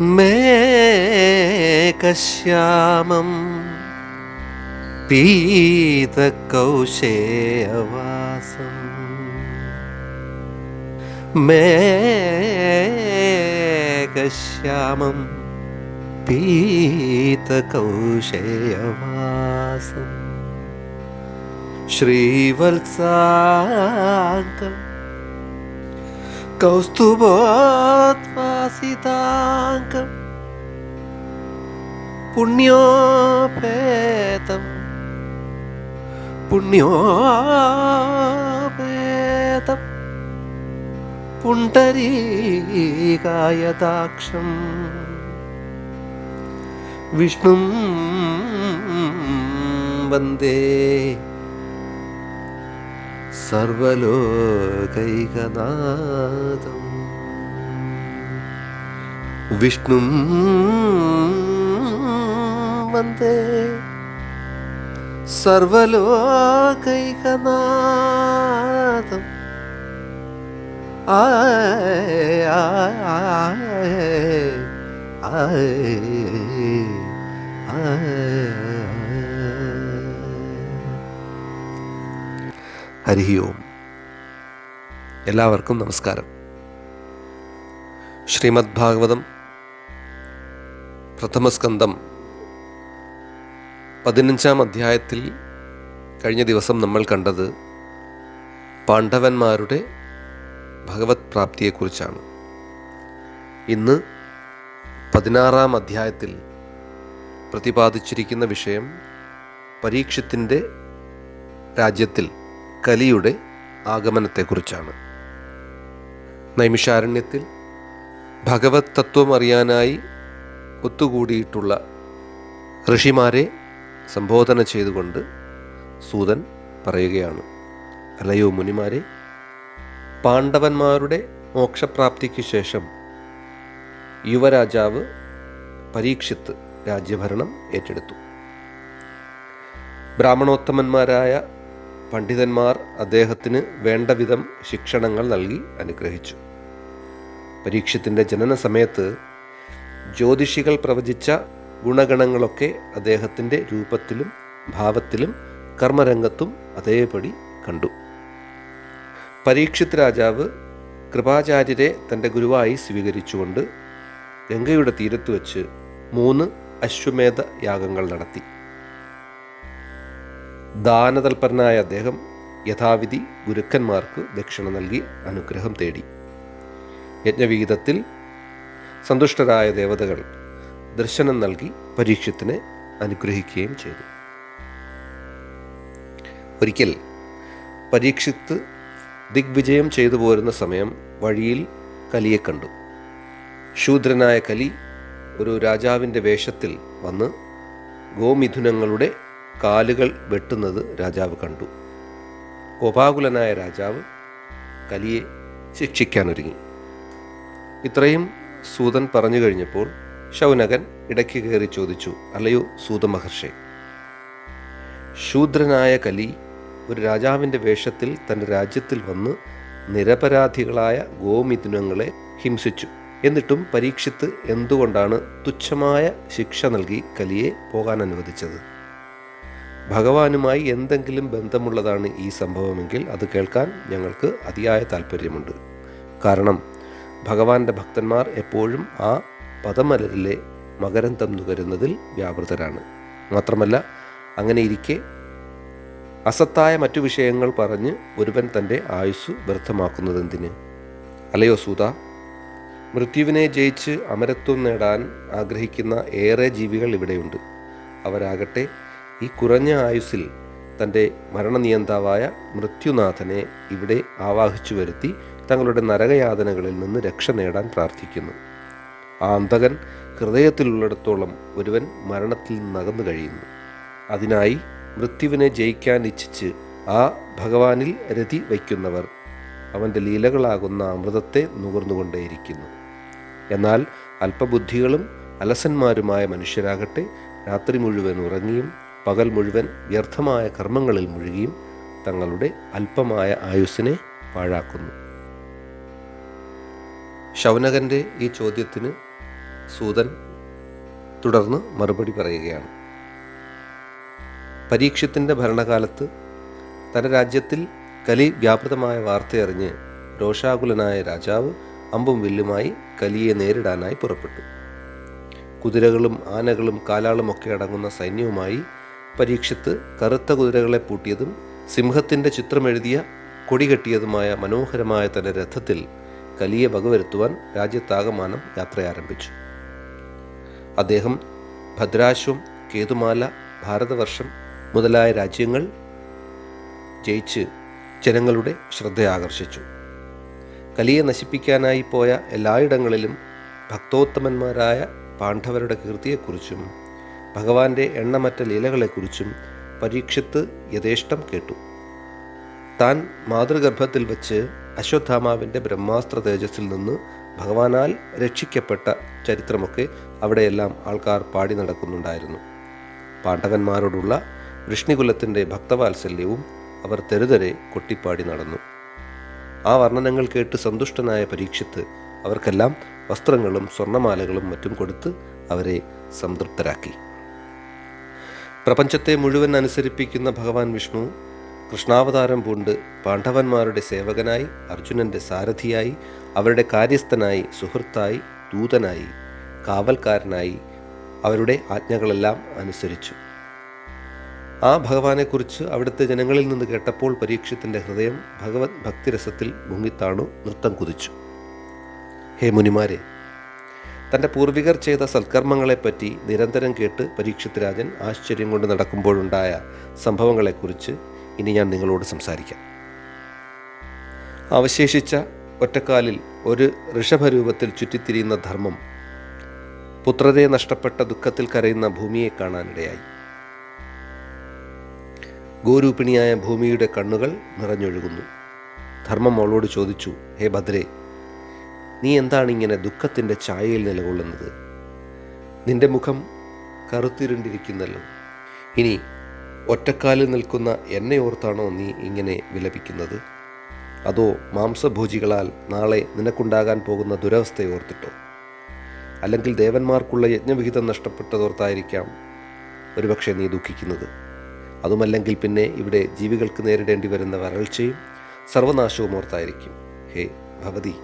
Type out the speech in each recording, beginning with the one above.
മേഘശ്യാമം പീതകൗശേയവാസം. മേഘശ്യാമം പീതകൗശേയവാസം. ശ്രീവത്സാംഗം കൗസ്തുഭോദ്വാസിതാംഗം പുണ്യോപേതം. പുണ്യോപേതം. പുണ്ടരീകായതാക്ഷം വിഷ്ണും വന്ദേ സർവലോകൈകനാഥം വിഷ്ണു വന്ദേ സർവലോകൈകനാഥം ആയ ഹരി ഓം. എല്ലാവർക്കും നമസ്കാരം. ശ്രീമദ് ഭാഗവതം പ്രഥമസ്കന്ധം പതിനഞ്ചാം അധ്യായത്തിൽ കഴിഞ്ഞ ദിവസം നമ്മൾ കണ്ടത് പാണ്ഡവന്മാരുടെ ഭഗവത് പ്രാപ്തിയെക്കുറിച്ചാണ്. ഇന്ന് പതിനാറാം അധ്യായത്തിൽ പ്രതിപാദിച്ചിരിക്കുന്ന വിഷയം പരീക്ഷത്തിന്റെ രാജ്യത്തിൽ കലിയുടെ ആഗമനത്തെക്കുറിച്ചാണ്. നൈമിഷാരണ്യത്തിൽ ഭഗവത് തത്വം അറിയാനായി ഒത്തുകൂടിയിട്ടുള്ള ഋഷിമാരെ സംബോധന ചെയ്തുകൊണ്ട് സൂതൻ പറയുകയാണ്. അലയോ മുനിമാരെ പാണ്ഡവന്മാരുടെ മോക്ഷപ്രാപ്തിക്ക് ശേഷം യുവരാജാവ് പരീക്ഷിത്ത് രാജ്യഭരണം ഏറ്റെടുത്തു. ബ്രാഹ്മണോത്തമന്മാരായ പണ്ഡിതന്മാർ അദ്ദേഹത്തിന് വേണ്ടവിധം ശിക്ഷണങ്ങൾ നൽകി അനുഗ്രഹിച്ചു. പരീക്ഷത്തിന്റെ ജനന സമയത്ത് ജ്യോതിഷികൾ പ്രവചിച്ച ഗുണഗണങ്ങളൊക്കെ അദ്ദേഹത്തിന്റെ രൂപത്തിലും ഭാവത്തിലും കർമ്മരംഗത്തും അതേപടി കണ്ടു. പരീക്ഷിത് രാജാവ് കൃപാചാര്യരെ തന്റെ ഗുരുവായി സ്വീകരിച്ചുകൊണ്ട് ഗംഗയുടെ തീരത്ത് വച്ച് മൂന്ന് അശ്വമേധ യാഗങ്ങൾ നടത്തി. ദാനതൽപരനായ അദ്ദേഹം യഥാവിധി ഗുരുക്കന്മാർക്ക് ദക്ഷിണ നൽകി അനുഗ്രഹം തേടി. യജ്ഞവിഹിതത്തിൽ സന്തുഷ്ടരായ ദേവതകൾ ദർശനം നൽകി പരീക്ഷത്തിനെ അനുഗ്രഹിക്കുകയും ചെയ്തു. ഒരിക്കൽ പരീക്ഷിത്ത് ദിഗ്വിജയം ചെയ്തു പോരുന്ന സമയം വഴിയിൽ കലിയെ കണ്ടു. ശൂദ്രനായ കലി ഒരു രാജാവിന്റെ വേഷത്തിൽ വന്ന് ഗോമിഥുനങ്ങളുടെ കാലുകൾ വെട്ടുന്നത് രാജാവ് കണ്ടു. കോപാകുലനായ രാജാവ് കലിയെ ശിക്ഷിക്കാനൊരുങ്ങി. ഇത്രയും സൂതൻ പറഞ്ഞു കഴിഞ്ഞപ്പോൾ ശൗനകൻ ഇടയ്ക്ക് കയറി ചോദിച്ചു അല്ലയോ സൂതമഹർഷെ ശൂദ്രനായ കലി ഒരു രാജാവിന്റെ വേഷത്തിൽ തന്റെ രാജ്യത്തിൽ വന്ന് നിരപരാധികളായ ഗോമിഥുനങ്ങളെ ഹിംസിച്ചു. എന്നിട്ടും പരീക്ഷിത്ത് എന്തുകൊണ്ടാണ് തുച്ഛമായ ശിക്ഷ നൽകി കലിയെ പോകാൻ അനുവദിച്ചത് ഭഗവാനുമായി എന്തെങ്കിലും ബന്ധമുള്ളതാണ് ഈ സംഭവമെങ്കിൽ അത് കേൾക്കാൻ ഞങ്ങൾക്ക് അതിയായ താല്പര്യമുണ്ട് കാരണം ഭഗവാന്റെ ഭക്തന്മാർ എപ്പോഴും ആ പദമലരിലെ മകരന്തം നുകരുന്നതിൽ വ്യാപൃതരാണ്. മാത്രമല്ല അങ്ങനെ ഇരിക്കെ അസത്തായ മറ്റു വിഷയങ്ങൾ പറഞ്ഞ് ഒരുവൻ തന്റെ ആയുസ് വ്യർത്ഥമാക്കുന്നതെന്തിന്? അലയോ സൂത മൃത്യുവിനെ ജയിച്ച് അമരത്വം നേടാൻ ആഗ്രഹിക്കുന്ന ഏറെ ജീവികൾ ഇവിടെയുണ്ട്. അവരാകട്ടെ ഈ കുറഞ്ഞ ആയുസ്സിൽ തന്റെ മരണനിയന്താവായ മൃത്യുനാഥനെ ഇവിടെ ആവാഹിച്ചു വരുത്തി തങ്ങളുടെ നരകയാതനകളിൽ നിന്ന് രക്ഷ നേടാൻ പ്രാർത്ഥിക്കുന്നു. ആ അന്തകൻ ഹൃദയത്തിലുള്ളിടത്തോളം ഒരുവൻ മരണത്തിൽ നിന്നകന്നു കഴിയുന്നു. അതിനായി മൃത്യുവിനെ ജയിക്കാൻ ഇച്ഛിച്ച് ആ ഭഗവാനിൽ രതി വയ്ക്കുന്നവർ അവന്റെ ലീലകളാകുന്ന അമൃതത്തെ നുകർന്നുകൊണ്ടേയിരിക്കുന്നു. എന്നാൽ അല്പബുദ്ധികളും അലസന്മാരുമായ മനുഷ്യരാകട്ടെ രാത്രി മുഴുവൻ ഉറങ്ങിയും പകൽ മുഴുവൻ വ്യർത്ഥമായ കർമ്മങ്ങളിൽ മുഴുകിയും തങ്ങളുടെ അല്പമായ ആയുസ്സിനെ പാഴാക്കുന്നു. ശൗനകന്റെ ഈ ചോദ്യത്തിന് സൂതൻ തുടർന്ന് മറുപടി പറയുകയാണ്. പരീക്ഷത്തിന്റെ ഭരണകാലത്ത് തന്റെ രാജ്യത്തിൽ കലി വ്യാപൃതമായ വാർത്തയറിഞ്ഞ് രോഷാകുലനായ രാജാവ് അമ്പും വില്ലുമായി കലിയെ നേരിടാനായി പുറപ്പെട്ടു. കുതിരകളും ആനകളും കാലാളും ഒക്കെ അടങ്ങുന്ന സൈന്യവുമായി പരീക്ഷത്ത് കറുത്ത കുതിരകളെ പൂട്ടിയതും സിംഹത്തിന്റെ ചിത്രമെഴുതിയ കൊടികെട്ടിയതുമായ മനോഹരമായ തന്റെ രഥത്തിൽ കലിയെ വകവരുത്തുവാൻ രാജ്യത്താകമാനം യാത്ര ആരംഭിച്ചു അദ്ദേഹം ഭദ്രാശ്വം കേതുമാല ഭാരതവർഷം മുതലായ രാജ്യങ്ങൾ ജയിച്ച് ജനങ്ങളുടെ ശ്രദ്ധ ആകർഷിച്ചു കലിയെ നശിപ്പിക്കാനായി പോയ എല്ലായിടങ്ങളിലും ഭക്തോത്തമന്മാരായ പാണ്ഡവരുടെ കീർത്തിയെക്കുറിച്ചും ഭഗവാന്റെ എണ്ണമറ്റ ലീലകളെക്കുറിച്ചും പരീക്ഷത്ത് യഥേഷ്ടം കേട്ടു. താൻ മാതൃഗർഭത്തിൽ വച്ച് അശ്വത്ഥാമാവിന്റെ ബ്രഹ്മാസ്ത്ര തേജസ്സിൽ നിന്ന് ഭഗവാനാൽ രക്ഷിക്കപ്പെട്ട ചരിത്രമൊക്കെ അവിടെയെല്ലാം ആൾക്കാർ പാടി നടക്കുന്നുണ്ടായിരുന്നു. പാണ്ഡവന്മാരോടുള്ള വൃഷ്ണികുലത്തിന്റെ ഭക്തവാത്സല്യവും അവർ തെരുതരെ കൊട്ടിപ്പാടി നടന്നു. ആ വർണനങ്ങൾ കേട്ട് സന്തുഷ്ടനായ പരീക്ഷത്ത് അവർക്കെല്ലാം വസ്ത്രങ്ങളും സ്വർണമാലകളും മറ്റും കൊടുത്ത് അവരെ സംതൃപ്തരാക്കി. പ്രപഞ്ചത്തെ മുഴുവൻ അനുസരിപ്പിക്കുന്ന ഭഗവാൻ വിഷ്ണു കൃഷ്ണാവതാരം പൂണ്ട് പാണ്ഡവന്മാരുടെ സേവകനായി അർജുനന്റെ സാരഥിയായി അവരുടെ കാര്യസ്ഥനായി സുഹൃത്തായി ദൂതനായി കാവൽക്കാരനായി അവരുടെ ആജ്ഞകളെല്ലാം അനുസരിച്ചു. ആ ഭഗവാനെക്കുറിച്ച് അവിടുത്തെ ജനങ്ങളിൽ നിന്ന് കേട്ടപ്പോൾ പരീക്ഷത്തിന്റെ ഹൃദയം ഭഗവത് ഭക്തിരസത്തിൽ മുങ്ങിത്താണു നൃത്തം കുതിച്ചു. ഹേ മുനിമാരെ തന്റെ പൂർവികർ ചെയ്ത സൽക്കർമ്മങ്ങളെപ്പറ്റി നിരന്തരം കേട്ട് പരീക്ഷിത് രാജൻ ആശ്ചര്യം കൊണ്ട് നടക്കുമ്പോഴുണ്ടായ സംഭവങ്ങളെക്കുറിച്ച് ഇനി ഞാൻ നിങ്ങളോട് സംസാരിക്കാം. അവശേഷിച്ച ഒറ്റക്കാലിൽ ഒരു ഋഷഭരൂപത്തിൽ ചുറ്റിത്തിരിയുന്ന ധർമ്മം പുത്രരെ നഷ്ടപ്പെട്ട ദുഃഖത്തിൽ കരയുന്ന ഭൂമിയെ കാണാനിടയായി. ഗോരൂപിണിയായ ഭൂമിയുടെ കണ്ണുകൾ നിറഞ്ഞൊഴുകുന്നു. ധർമ്മം അവളോട് ചോദിച്ചു ഹേ ഭദ്രേ നീ എന്താണ് ഇങ്ങനെ ദുഃഖത്തിന്റെ ഛായയിൽ നിലകൊള്ളുന്നത്? നിന്റെ മുഖം കറുത്തിരുണ്ടിരിക്കുന്നല്ലോ. ഇനി ഒറ്റക്കാലിൽ നിൽക്കുന്ന എന്നെ ഓർത്താണോ നീ ഇങ്ങനെ വിലപിക്കുന്നത്? അതോ മാംസഭോജികളാൽ നാളെ നിനക്കുണ്ടാകാൻ പോകുന്ന ദുരവസ്ഥയെ ഓർത്തിട്ടോ? അല്ലെങ്കിൽ ദേവന്മാർക്കുള്ള യജ്ഞവിഹിതം നഷ്ടപ്പെട്ടതോർത്തായിരിക്കാം ഒരുപക്ഷെ നീ ദുഃഖിക്കുന്നത്. അതുമല്ലെങ്കിൽ പിന്നെ ഇവിടെ ജീവികൾക്ക് നേരിടേണ്ടി വരുന്ന വരൾച്ചയും സർവനാശവും ഓർത്തായിരിക്കും. ഹേ ഭവതി.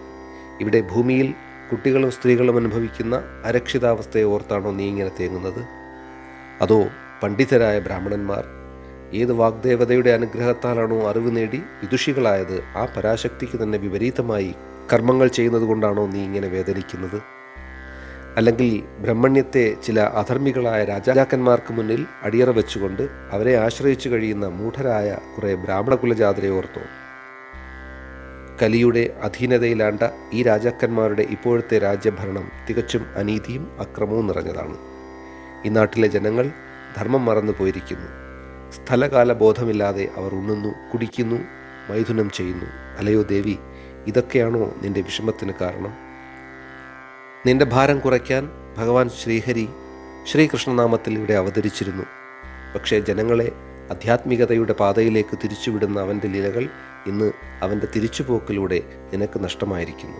ഇവിടെ ഭൂമിയിൽ കുട്ടികളും സ്ത്രീകളും അനുഭവിക്കുന്ന അരക്ഷിതാവസ്ഥയെ ഓർത്താണോ നീ ഇങ്ങനെ തേങ്ങുന്നത്. അതോ പണ്ഡിതരായ ബ്രാഹ്മണന്മാർ ഏത് വാഗ്ദേവതയുടെ അനുഗ്രഹത്താലാണോ അറിവ് നേടി വിദുഷികളായത് ആ പരാശക്തിക്ക് തന്നെ വിപരീതമായി കർമ്മങ്ങൾ ചെയ്യുന്നത് കൊണ്ടാണോ നീ ഇങ്ങനെ വേദനിക്കുന്നത്? അല്ലെങ്കിൽ ബ്രഹ്മണ്യത്തെ ചില അധർമ്മികളായ രാജാക്കന്മാർക്ക് മുന്നിൽ അടിയറ വെച്ചുകൊണ്ട് അവരെ ആശ്രയിച്ചു കഴിയുന്ന മൂഢരായ കുറേ ബ്രാഹ്മണ കുലജാതരെ ഓർത്തോ? കലിയുടെ അധീനതയിലാണ്ട ഈ രാജാക്കന്മാരുടെ ഇപ്പോഴത്തെ രാജ്യഭരണം തികച്ചും അനീതിയും അക്രമവും നിറഞ്ഞതാണ്. ഈ നാട്ടിലെ ജനങ്ങൾ ധർമ്മം മറന്നു പോയിരിക്കുന്നു. സ്ഥലകാല ബോധമില്ലാതെ അവർ ഉണ്ണുന്നു കുടിക്കുന്നു മൈഥുനം ചെയ്യുന്നു. അലയോ ദേവി ഇതൊക്കെയാണോ നിന്റെ വിഷമത്തിന് കാരണം? നിന്റെ ഭാരം കുറയ്ക്കാൻ ഭഗവാൻ ശ്രീഹരി ശ്രീകൃഷ്ണനാമത്തിൽ ഇവിടെ അവതരിച്ചിരുന്നു. പക്ഷേ ജനങ്ങളെ ആധ്യാത്മികതയുടെ പാതയിലേക്ക് തിരിച്ചുവിടുന്ന അവന്റെ ലീലകൾ ഇന്ന് അവന്റെ തിരിച്ചുപോക്കിലൂടെ നിനക്ക് നഷ്ടമായിരിക്കുന്നു.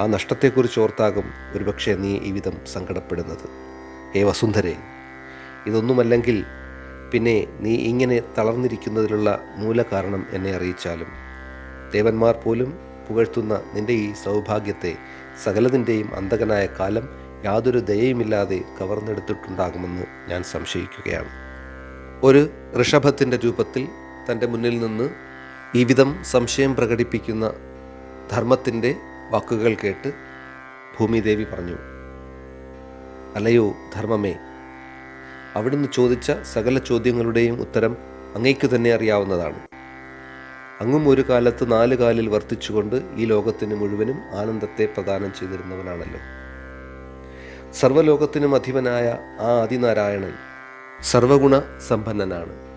ആ നഷ്ടത്തെക്കുറിച്ച് ഓർത്താകും ഒരുപക്ഷെ നീ ഈ വിധം സങ്കടപ്പെടുന്നത്. ഹേ വസുന്ധരെ ഇതൊന്നുമല്ലെങ്കിൽ പിന്നെ നീ ഇങ്ങനെ തളർന്നിരിക്കുന്നതിലുള്ള മൂലകാരണം എന്നെ അറിയിച്ചാലും. ദേവന്മാർ പോലും പുകഴ്ത്തുന്ന നിന്റെ ഈ സൗഭാഗ്യത്തെ സകലതിന്റെയും അന്തകനായ കാലം യാതൊരു ദയയുമില്ലാതെ കവർന്നെടുത്തിട്ടുണ്ടാകുമെന്ന് ഞാൻ സംശയിക്കുകയാണ്. ഒരു ഋഷഭത്തിന്റെ രൂപത്തിൽ തന്റെ മുന്നിൽ നിന്ന് ഈ വിധം സംശയം പ്രകടിപ്പിക്കുന്ന ധർമ്മത്തിന്റെ വാക്കുകൾ കേട്ട് ഭൂമിദേവി പറഞ്ഞു അലയോ ധർമ്മമേ അവിടുന്ന് ചോദിച്ച സകല ചോദ്യങ്ങളുടെയും ഉത്തരം അങ്ങേക്ക് തന്നെ അറിയാവുന്നതാണ്. അങ്ങും ഒരു കാലത്ത് നാല് കാലിൽ വർത്തിച്ചുകൊണ്ട് ഈ ലോകത്തിന് മുഴുവനും ആനന്ദത്തെ പ്രദാനം ചെയ്തിരുന്നവനാണല്ലോ. സർവലോകത്തിനും അധിപനായ ആ ആദിനാരായണൻ സർവഗുണ സമ്പന്നനാണ്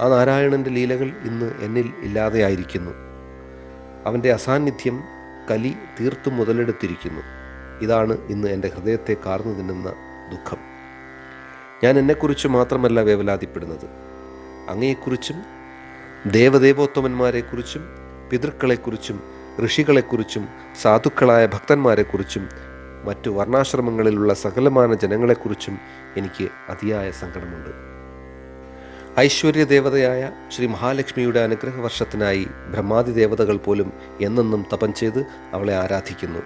ആ നാരായണന്റെ ലീലകൾ ഇന്ന് എന്നിൽ ഇല്ലാതെയായിരിക്കുന്നു. അവന്റെ അസാന്നിധ്യം കലി തീർത്തും മുതലെടുത്തിരിക്കുന്നു. ഇതാണ് ഇന്ന് എന്റെ ഹൃദയത്തെ കാർന്നു തിന്നുന്ന ദുഃഖം. ഞാൻ എന്നെക്കുറിച്ച് മാത്രമല്ല വേവലാതിപ്പെടുന്നത്. അങ്ങയെക്കുറിച്ചും ദേവദേവോത്തമന്മാരെക്കുറിച്ചും പിതൃക്കളെക്കുറിച്ചും ഋഷികളെക്കുറിച്ചും സാധുക്കളായ ഭക്തന്മാരെക്കുറിച്ചും മറ്റു വർണാശ്രമങ്ങളിലുള്ള സകലമാന ജനങ്ങളെക്കുറിച്ചും എനിക്ക് അതിയായ സങ്കടമുണ്ട്. ഐശ്വര്യദേവതയായ ശ്രീ മഹാലക്ഷ്മിയുടെ അനുഗ്രഹ വർഷത്തിനായി ബ്രഹ്മാതി ദേവതകൾ പോലും എന്നെന്നും തപം ചെയ്ത് അവളെ ആരാധിക്കുന്നു.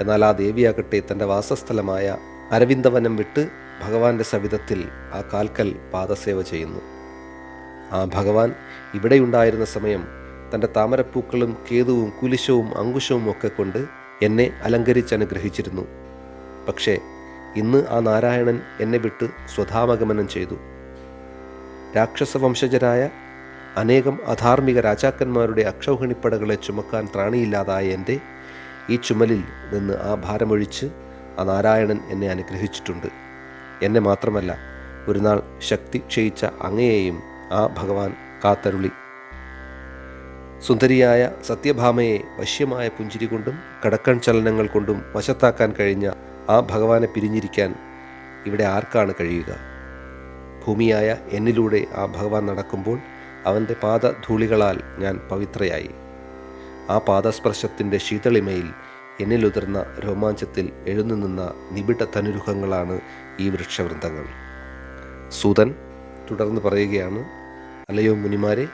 എന്നാൽ ആ ദേവിയാകട്ടെ തന്റെ വാസസ്ഥലമായ അരവിന്ദവനം വിട്ട് ഭഗവാന്റെ സവിധത്തിൽ ആ കാൽക്കൽ പാദസേവ ചെയ്യുന്നു. ആ ഭഗവാൻ ഇവിടെയുണ്ടായിരുന്ന സമയം തന്റെ താമരപ്പൂക്കളും കേതുവും കുലിശവും അങ്കുശവും ഒക്കെ കൊണ്ട് എന്നെ അലങ്കരിച്ചനുഗ്രഹിച്ചിരുന്നു. പക്ഷേ ഇന്ന് ആ നാരായണൻ എന്നെ വിട്ട് സ്വധാമഗമനം ചെയ്തു. രാക്ഷസവംശജരായ അനേകം അധാർമിക രാജാക്കന്മാരുടെ അക്ഷൗഹിണിപ്പടകളെ ചുമക്കാൻ ത്രാണിയില്ലാതായ എന്റെ ഈ ചുമലിൽ നിന്ന് ആ ഭാരമൊഴിച്ച് ആ നാരായണൻ എന്നെ അനുഗ്രഹിച്ചിട്ടുണ്ട്. എന്നെ മാത്രമല്ല ഒരു നാൾ ശക്തി ക്ഷയിച്ച അങ്ങയെയും ആ ഭഗവാൻ കാത്തരുളി. സുന്ദരിയായ സത്യഭാമയെ വശ്യമായ പുഞ്ചിരി കൊണ്ടും കടക്കൺ ചലനങ്ങൾ കൊണ്ടും വശത്താക്കാൻ കഴിഞ്ഞ ആ ഭഗവാനെ പിരിഞ്ഞിരിക്കാൻ ഇവിടെ ആർക്കാണ് കഴിയുക? ഭൂമിയായ എന്നിലൂടെ ആ ഭഗവാൻ നടക്കുമ്പോൾ അവന്റെ പാദധൂളികളാൽ ഞാൻ പവിത്രയായി. ആ പാദസ്പർശത്തിന്റെ ശീതളിമയിൽ എന്നിലുതിർന്ന രോമാഞ്ചത്തിൽ എഴുന്നു നിന്ന നിബിഡ തനുരുഹങ്ങളാണ് ഈ വൃക്ഷവൃന്ദങ്ങൾ. സൂതൻ തുടർന്ന് പറയുകയാണ് അല്ലയോ മുനിമാരെ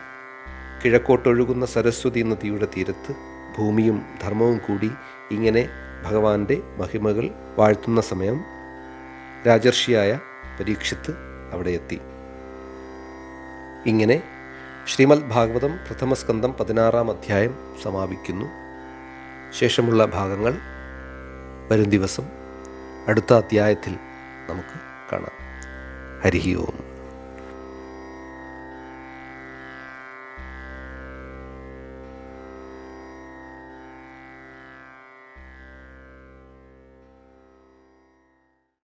കിഴക്കോട്ടൊഴുകുന്ന സരസ്വതി നദിയുടെ തീരത്ത് ഭൂമിയും ധർമ്മവും കൂടി ഇങ്ങനെ ഭഗവാന്റെ മഹിമകൾ വാഴ്ത്തുന്ന സമയം രാജർഷിയായ പരീക്ഷിത്ത് അവിടെ എത്തി. ഇങ്ങനെ ശ്രീമദ് ഭാഗവതം പ്രഥമസ്കന്ധം പതിനാറാം അധ്യായം സമാപിക്കുന്നു. ശേഷമുള്ള ഭാഗങ്ങൾ വരും ദിവസം അടുത്ത അധ്യായത്തിൽ നമുക്ക് കാണാം. ഹരി ഓം.